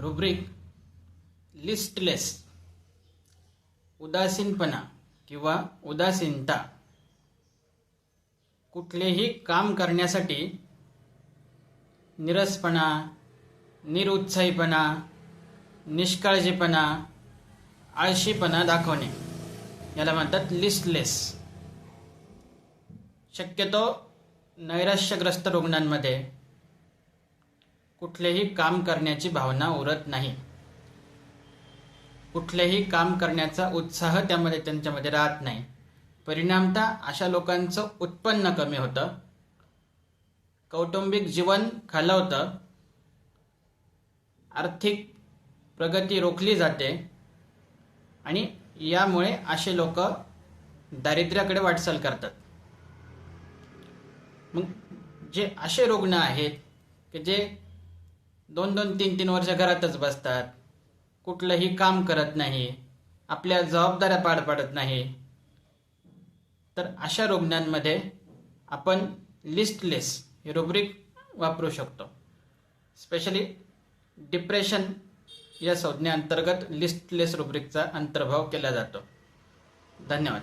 Rubric listless उदासीनपणा किंवा उदासीनता. कुठलेही काम करण्यासाठी निरसपणा निरुत्साहीपणा निष्काळजीपणा आळशीपणा दाखवणे. याला म्हणतात लिस्टलेस. शक्यतो नैराश्यग्रस्त रुग्णांमध्ये कुठलेही काम करण्याची भावना उरत नाही. कुठलेही काम करण्याचा उत्साह त्यामध्ये त्यांच्यामध्ये राहत नाही. परिणामतः अशा लोकांचं उत्पन्न कमी होतं. कौटुंबिक जीवन खालावतं. आर्थिक प्रगती रोखली जाते. आणि यामुळे असे लोक दारिद्र्याकडे वाटचाल करतात. मग जे असे रुग्ण आहेत की जे दोन दोन तीन तीन वर्ष घरातच बसतात. कुठलंही काम करत नाही. आपल्या जबाबदाऱ्या पार पाडत नाही. तर अशा रुग्णांमध्ये आपण लिस्टलेस हे रुब्रिक वापरू शकतो. स्पेशली डिप्रेशन या संज्ञेअंतर्गत लिस्टलेस रुब्रिकचा अंतर्भाव केला जातो. धन्यवाद.